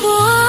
我。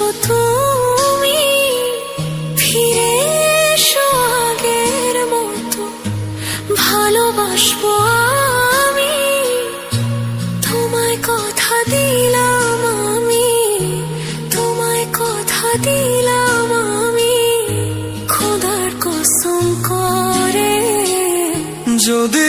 আছো তুমি ফিরে মতো। ভালোবাসবো আমি তোমায় কথা দিলাম তোমায় কথা দিলাম খোদার যদি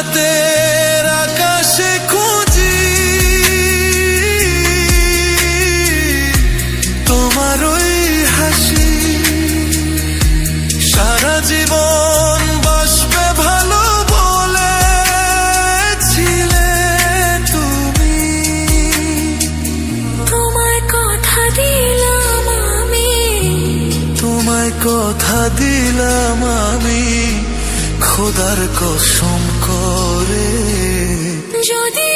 রাতের আকাশে খুঁজি। তোমার ওই হাসি সারা জীবন বাসবে ভালো বলেছিলে তুমি। তোমায় কথা দিলাম আমি। তোমায় কথা দিলাম আমি। খোদার কসম করে। যদি